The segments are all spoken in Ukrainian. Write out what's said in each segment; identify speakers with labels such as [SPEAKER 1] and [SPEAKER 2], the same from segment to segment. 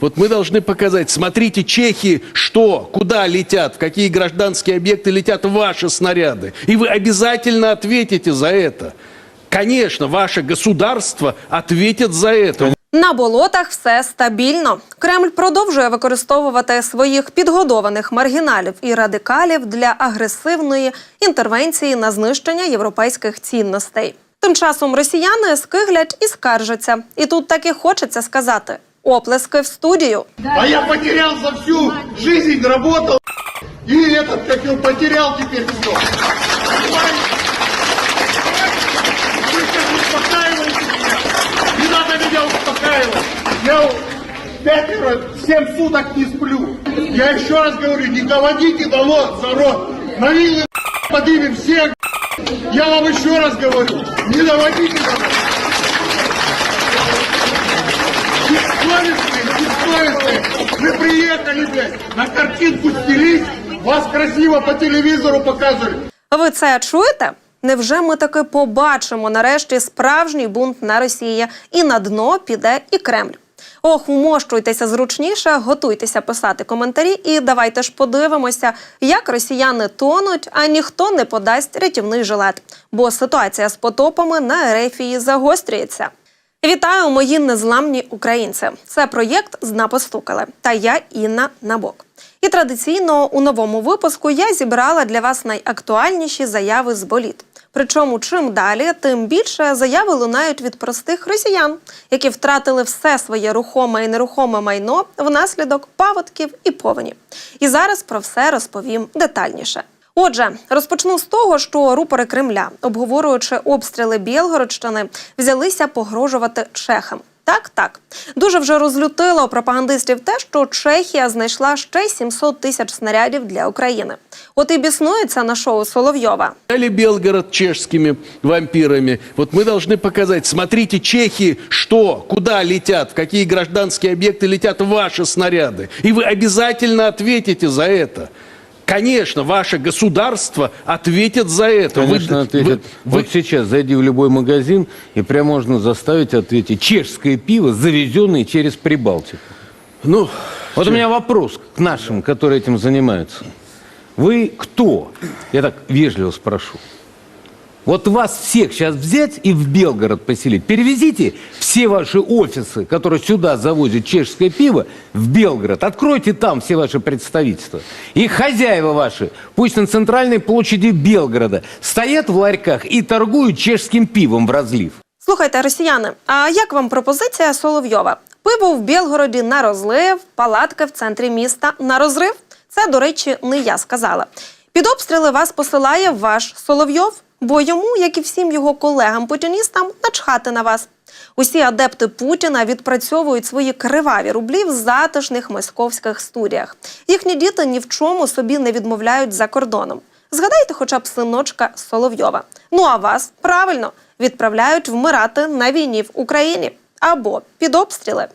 [SPEAKER 1] Вот мы должны показать, смотрите, чехи, что, куда летят, в какие гражданские объекты летят ваши снаряды. И вы обязательно ответите за это. Конечно, ваше государство ответит за это.
[SPEAKER 2] На болотах все стабільно. Кремль продовжує використовувати своїх підгодованих маргіналів і радикалів для агресивної інтервенції на знищення європейських цінностей. Тим часом росіяни скиглять і скаржаться. І тут таки хочеться сказати: оплески в студію.
[SPEAKER 3] А я потерял за всю жизнь, работал, и этот, как его, потерял теперь все. Не надо меня успокаивать. Я пятеро, семь суток не сплю. Я еще раз говорю, не доводите до за рот. На вилы поднимем всех. Я вам еще раз говорю, не доводите до рот. Приехали, на картинку снялись, вас красиво по телевизору показывали.
[SPEAKER 2] Ви це чуєте? Невже ми таки побачимо нарешті справжній бунт на Росії і на дно піде і Кремль? Ох, вмощуйтеся зручніше, готуйтеся писати коментарі, і давайте ж подивимося, як росіяни тонуть, а ніхто не подасть рятівний жилет. Бо ситуація з потопами на Ерефії загострюється. Вітаю, мої незламні українці! Це проєкт «Зна постукали» та я Інна Набок. І традиційно у новому випуску я зібрала для вас найактуальніші заяви з боліт. Причому чим далі, тим більше заяви лунають від простих росіян, які втратили все своє рухоме і нерухоме майно внаслідок паводків і повені. І зараз про все розповім детальніше. Отже, розпочну з того, що рупори Кремля, обговорюючи обстріли Білгородщини, взялися погрожувати чехам. Так, так. Дуже вже розлютило пропагандистів те, що Чехія знайшла ще 700 тисяч снарядів для України. От і біснується на шоу Соловйова.
[SPEAKER 1] Взяли Белгород чешскими вампирами. Вот мы должны показать, смотрите, чехи, что, куда летят, в какие гражданские объекты летят ваши снаряды. И вы обязательно ответите за это. Конечно, ваше государство ответит за это. Вы-
[SPEAKER 4] Конечно, ответят.
[SPEAKER 1] вы-
[SPEAKER 4] Вот сейчас зайди в любой магазин, и прям можно заставить ответить. Чешское пиво, завезенное через Прибалтику.
[SPEAKER 1] ну,
[SPEAKER 4] Вот у меня вопрос к нашим, которые этим занимаются. Вы кто? Я так вежливо спрошу. Вот вас всех сейчас взять и в Белгород поселить. Перевезите все ваши офисы, которые сюда завозят чешское пиво, в Белгород. Откройте там все ваши представительства. И хозяева ваши, пусть на центральной площади Белгорода, стоят в ларьках и торгуют чешским пивом в разлив.
[SPEAKER 2] Слухайте, росіяни, а як вам пропозиція Соловйова? Пиво в Білгороді на розлив, палатки в центрі міста на розрив. Це, до речі, не я сказала. Під обстріли вас посилає ваш Соловйов, бо йому, як і всім його колегам-путіністам, начхати на вас. Усі адепти Путіна відпрацьовують свої криваві рублі в затишних московських студіях. Їхні діти ні в чому собі не відмовляють за кордоном. Згадайте хоча б синочка Соловйова. Ну а вас правильно відправляють вмирати на війні в Україні або під обстріли.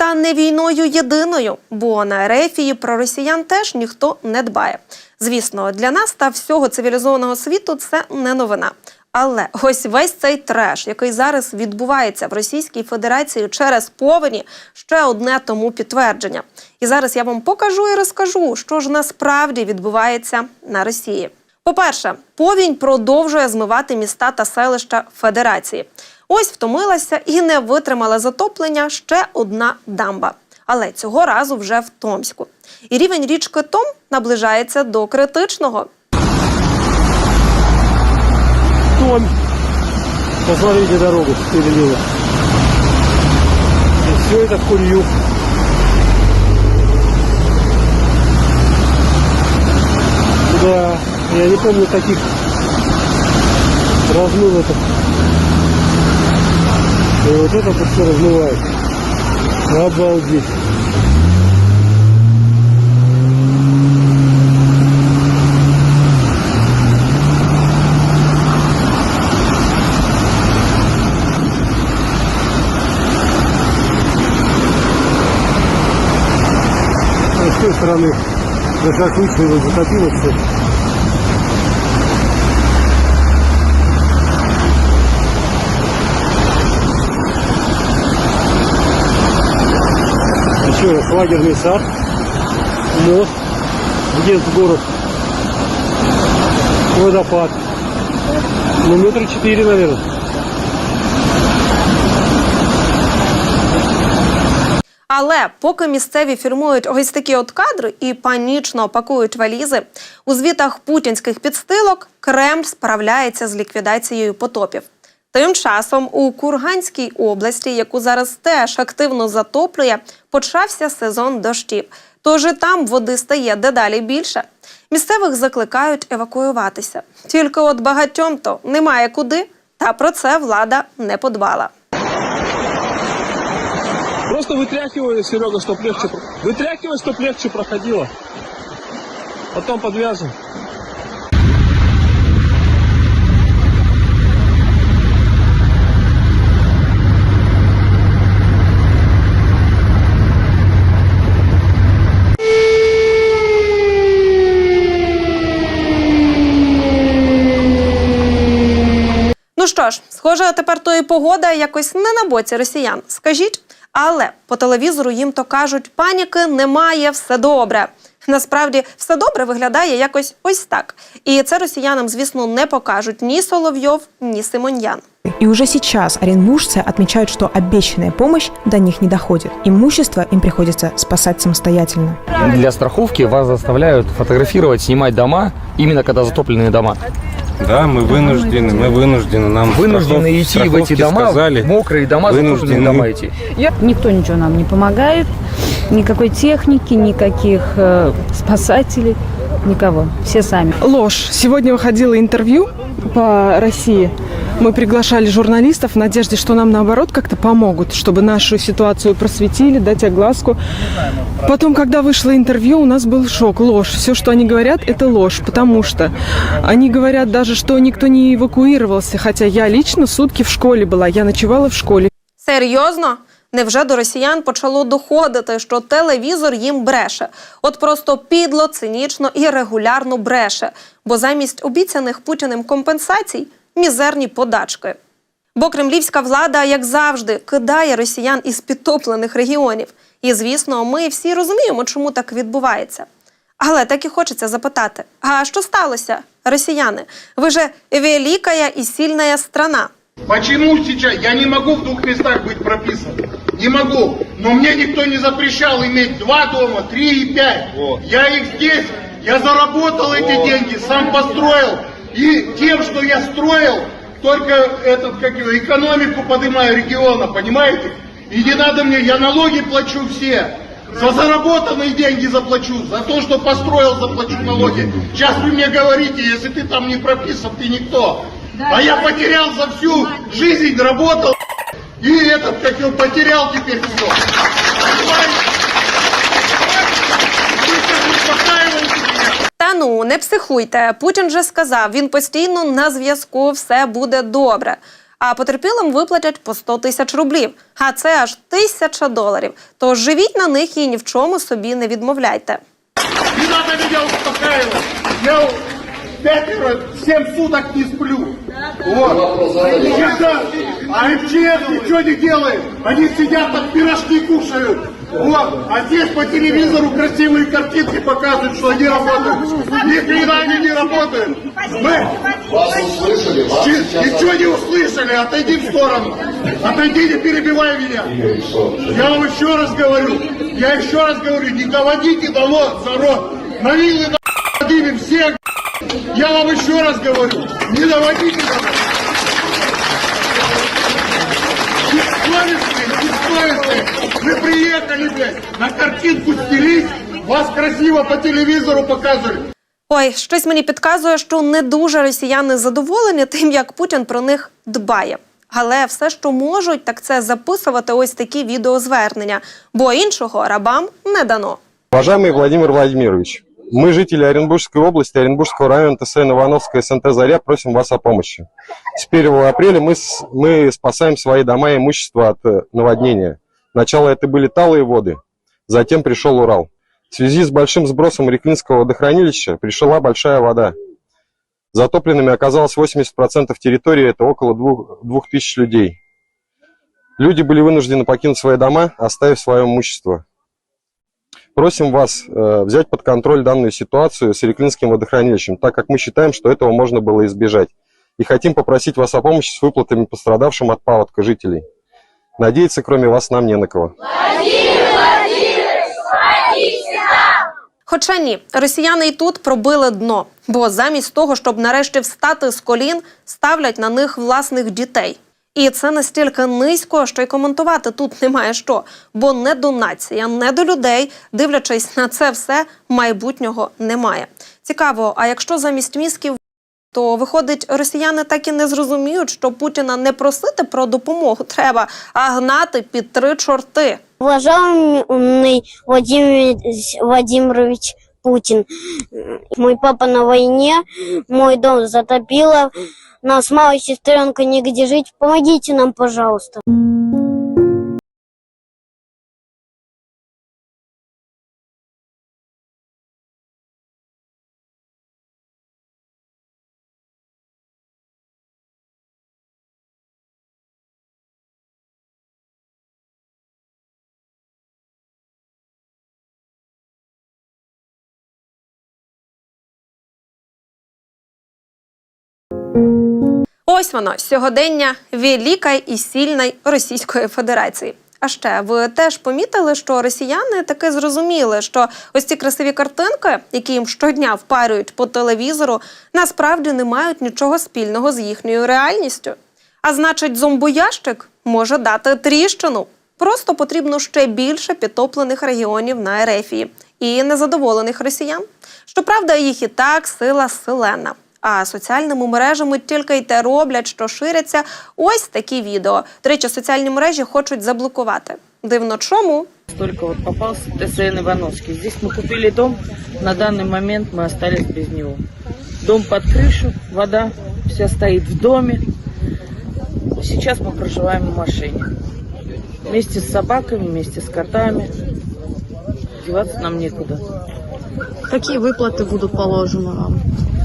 [SPEAKER 2] Та не війною єдиною, бо на Ерефії про росіян теж ніхто не дбає. Звісно, для нас та всього цивілізованого світу це не новина. Але ось весь цей треш, який зараз відбувається в Російській Федерації через повені, ще одне тому підтвердження. І зараз я вам покажу і розкажу, що ж насправді відбувається на Росії. По-перше, повінь продовжує змивати міста та селища Федерації. Ось втомилася і не витримала затоплення ще одна дамба. Але цього разу вже в Томську. І рівень річки Том наближається до критичного.
[SPEAKER 5] Том. Посмотрите дорогу перелила. И все это в Курью. Да, я не помню таких размыл это. И вот это вот все размывает. Обалдеть. С той стороны как вышло, затопило все. Еще Смотрю, у нас лагерный сад, мост, въезд в город, водопад. Ну, метра четыре, наверное.
[SPEAKER 2] Але поки місцеві фірмують ось такі от кадри і панічно пакують валізи, у звітах путінських підстилок Кремль справляється з ліквідацією потопів. Тим часом у Курганській області, яку зараз теж активно затоплює, почався сезон дощів. Тож і там води стає дедалі більше. Місцевих закликають евакуюватися. Тільки от багатьом то немає куди, та про це влада не подбала.
[SPEAKER 6] Просто вытряхивали, Серега, чтоб легче... Вытряхивай, чтоб легче проходило. Потом подвяжем.
[SPEAKER 2] Що ж, схоже, тепер то і погода якось не на боці росіян. Скажіть, але по телевізору їм то кажуть, паніки немає, все добре. Насправді все добре виглядає якось ось так. І це росіянам, звісно, не покажуть ні Соловйов, ні Симоньян.
[SPEAKER 7] И уже сейчас оренбуржцы отмечают, что обещанная помощь до них не доходит. Имущество им приходится спасать самостоятельно.
[SPEAKER 8] Для страховки вас заставляют фотографировать, снимать дома, именно когда затопленные дома.
[SPEAKER 9] Да, мы вынуждены, мы вынуждены. Нам
[SPEAKER 8] Вынуждены
[SPEAKER 9] страхов-
[SPEAKER 8] идти в эти дома,
[SPEAKER 9] сказали.
[SPEAKER 8] мокрые дома,
[SPEAKER 9] Вынуждены.
[SPEAKER 8] дома идти.
[SPEAKER 10] Никто ничего нам не помогает, никакой техники, никаких э, спасателей, никого. Все сами.
[SPEAKER 11] Ложь. Сегодня выходило интервью по России. Мы приглашали журналистов в надежде, что нам наоборот как-то помогут, чтобы нашу ситуацию просветили, дать огласку. Потом, когда вышло интервью, у нас был шок, ложь. Все, что они говорят, это ложь, потому что они говорят даже, что никто не эвакуировался, хотя я лично сутки в школе была, я ночевала в школе.
[SPEAKER 2] Серйозно? Невже до росіян почало доходити, що телевізор їм бреше? От просто підло, цинічно і регулярно бреше, бо замість обіцяних путіним компенсацій мізерні подачки. Бо кремлівська влада, як завжди, кидає росіян із підтоплених регіонів. І, звісно, ми всі розуміємо, чому так відбувається. Але так і хочеться запитати: а що сталося, росіяни? Ви же великая і сильная страна.
[SPEAKER 3] Почему сейчас я не могу в двух местах быть прописан? Не могу. Но мне никто не запрещал иметь два дома, три и пять. Я их здесь, я заработал эти деньги, сам построил. И тем, что я строил, только этот, как его, экономику поднимаю региона, понимаете? И не надо мне, я налоги плачу все. За заработанные деньги заплачу, за то, что построил, заплачу налоги. Сейчас вы мне говорите, если ты там не прописан, ты никто. А я потерял за всю жизнь, работал, и этот, как его, потерял теперь все. Меня.
[SPEAKER 2] Та ну не психуйте. Путін же сказав, він постійно на зв'язку, все буде добре. А потерпілим виплатять по 100 тисяч рублів. А це аж тисяча доларів. Тож живіть на них і ні в чому собі не відмовляйте.
[SPEAKER 3] Не надо меня успокаивать. Я пятеро, семь суток не сплю. Вот. А МЧС ничего не делает. Они сидят, там пирожки кушают. Вот. А здесь по телевизору красивые картинки показывают, что они работают. Ни хрена они не работают. Мы
[SPEAKER 12] Вас услышали, вас
[SPEAKER 3] ничего не услышали. Отойди в сторону. Отойди, не перебивай меня. Я вам еще раз говорю, я еще раз говорю, не доводите народ, народ, на вилы на всех. Я вам еще раз говорю, не доводите народ. Бессовестные, приехали, блядь, на картинку стелить, вас красиво по телевизору показывали.
[SPEAKER 2] Ой, щось мені підказує, що не дуже росіяни задоволені тим, як Путін про них дбає. Але все, що можуть, так це записувати ось такі відеозвернення, бо іншого рабам не дано.
[SPEAKER 9] Уважаемый Владимир Владимирович, мы, жители Оренбургской области, Оренбургского района ТСН Ивановская, СНТ «Заря», просим вас о помощи. С 1 апреля мы, с- мы спасаем свои дома и имущество от э, наводнения. Сначала это были талые воды, затем пришел Урал. В связи с большим сбросом Реклинского водохранилища пришла большая вода. Затопленными оказалось 80% территории, это около 2000 людей. Люди были вынуждены покинуть свои дома, оставив свое имущество. Просим вас э, взять под контроль данную ситуацию с Иреклинским водохранилищем, так как мы считаем, что этого можно было избежать. И хотим попросить вас о помощи с выплатами пострадавшим от паводка жителей. Надеяться, кроме вас, нам не на кого.
[SPEAKER 2] Хоча ні, росіяни і тут пробили дно, бо замість того, щоб нарешті встати з колін, ставлять на них власних дітей. І це настільки низько, що й коментувати тут немає що, бо не до нація, не до людей, дивлячись на це все, майбутнього немає. Цікаво, а якщо замість мізків то виходить, росіяни так і не зрозуміють, що Путіна не просити про допомогу треба, а гнати під три чорти.
[SPEAKER 13] Уважаемый Владимир Владимирович Путин, мой папа на войне, мой дом затопило, нас малой сестренкой негде жить, помогите нам, пожалуйста.
[SPEAKER 2] Ось воно сьогодення великої і сильної Російської Федерації. А ще ви теж помітили, що росіяни таки зрозуміли, що ось ці красиві картинки, які їм щодня впарюють по телевізору, насправді не мають нічого спільного з їхньою реальністю. А значить, зомбоящик може дати тріщину. Просто потрібно ще більше підтоплених регіонів на Ерефії і незадоволених росіян. Щоправда, їх і так сила селена. А соціальними мережами тільки й те роблять, що ширяться ось такі відео. До речі, соціальні мережі хочуть заблокувати. Дивно чому?
[SPEAKER 14] Только вот попался ТСН Ивановский. Здесь мы купили дом, на данный момент мы остались без него. Дом под крышу, вода вся стоит в доме. Сейчас мы проживаем в машине. Вместе с собаками, вместе с котами. Деваться нам некуда.
[SPEAKER 10] Какие выплаты будут положены вам?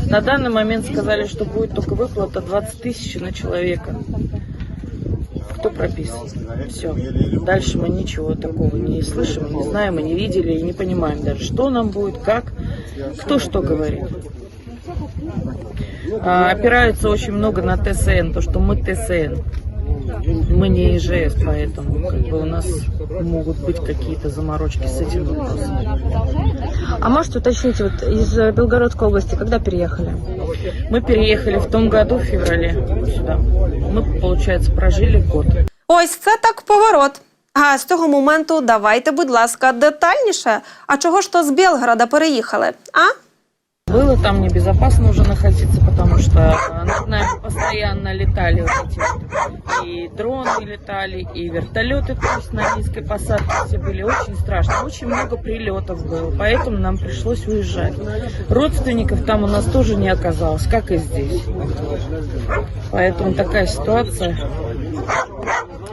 [SPEAKER 14] На данный момент сказали, что будет только выплата 20 тысяч на человека. Кто прописан? Все. Дальше мы ничего такого не слышим, не знаем, и не видели, и не понимаем даже, что нам будет, как, кто что говорит. А, опираются очень много на ТСН, то, что мы ТСН. Мы не ИЖС, поэтому как бы у нас могут быть какие-то заморочки с этим вопросом.
[SPEAKER 10] А можете уточнить, вот из э, Белгородской области когда переехали?
[SPEAKER 14] Мы переехали в том году, в феврале, сюда. Мы, получается, прожили год.
[SPEAKER 2] Ось це так поворот. А з цього моменту давайте, будь ласка, детальніше. А чого ж то з Білгорода переїхали? А?
[SPEAKER 14] Было там небезопасно уже находиться, потому что над нами постоянно летали вот эти вот и дроны летали, и вертолеты то есть на низкой посадке все были. Очень страшно, очень много прилетов было, поэтому нам пришлось уезжать. Родственников там у нас тоже не оказалось, как и здесь. Поэтому такая ситуация.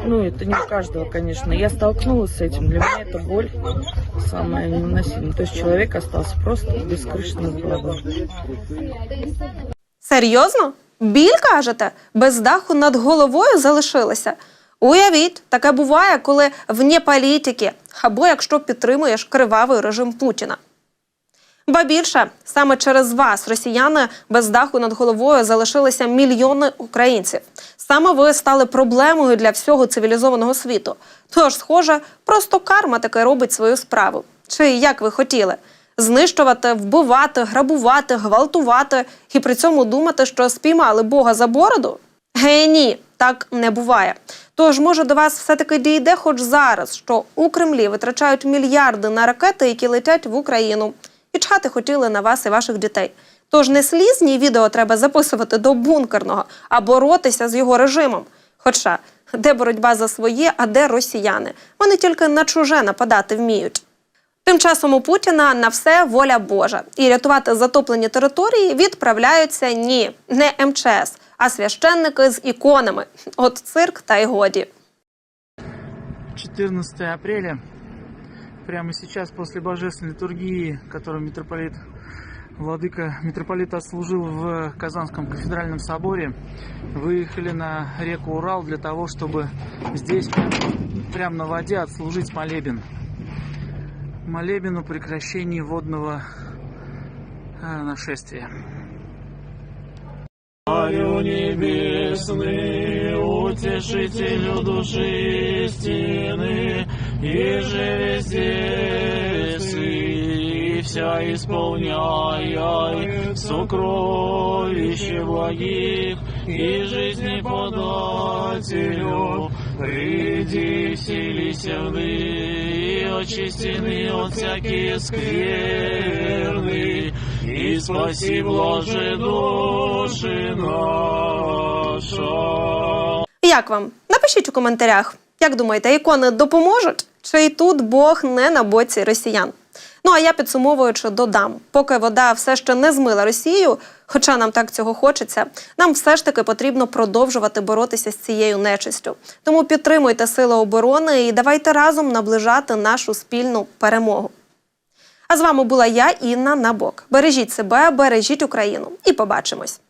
[SPEAKER 14] Ну, это не у каждого, конечно. Я столкнулась с этим. Для меня это боль самая невыносимая. То есть человек остался просто без крыши над головой.
[SPEAKER 2] Серйозно? Біль кажете? Без даху над головою залишилися? Уявіть, таке буває, коли вне політики, або якщо підтримуєш кривавий режим Путіна. Ба більше, саме через вас, росіяни, без даху над головою залишилися мільйони українців. Саме ви стали проблемою для всього цивілізованого світу. Тож, схоже, просто карма таки робить свою справу. Чи як ви хотіли? Знищувати, вбивати, грабувати, гвалтувати і при цьому думати, що спіймали Бога за бороду? Ге, ні, так не буває. Тож, може, до вас все-таки дійде хоч зараз, що у Кремлі витрачають мільярди на ракети, які летять в Україну. І чхати хотіли на вас і ваших дітей. Тож не слізні відео треба записувати до бункерного, а боротися з його режимом. Хоча де боротьба за своє, а де росіяни? Вони тільки на чуже нападати вміють. Тим часом у Путіна на все воля Божа. І рятувати затоплені території відправляються ні, не МЧС, а священники з іконами. От цирк та й годі.
[SPEAKER 15] 14 апреля, прямо сейчас после божественной литургии, которую митрополит Владыка митрополит отслужил в Казанском кафедральном соборе, выехали на реку Урал для того, чтобы здесь, прямо на воде, отслужить молебен. Молебен о прекращении водного э, нашествия. Царю небесный, утешителю души истины, и же везде и вся исполняя сокровище благих и жизни подателю, приди вселися в и очистены от всякие скверны, и спаси, блаже, души наша.
[SPEAKER 2] Як вам? Напишіть у коментарях. Як думаєте, ікони допоможуть? Чи й тут Бог не на боці росіян? Ну а я підсумовуючи додам, поки вода все ще не змила Росію, хоча нам так цього хочеться, нам все ж таки потрібно продовжувати боротися з цією нечистю. Тому підтримуйте сили оборони і давайте разом наближати нашу спільну перемогу. А з вами була я, Інна Набок. Бережіть себе, бережіть Україну і побачимось.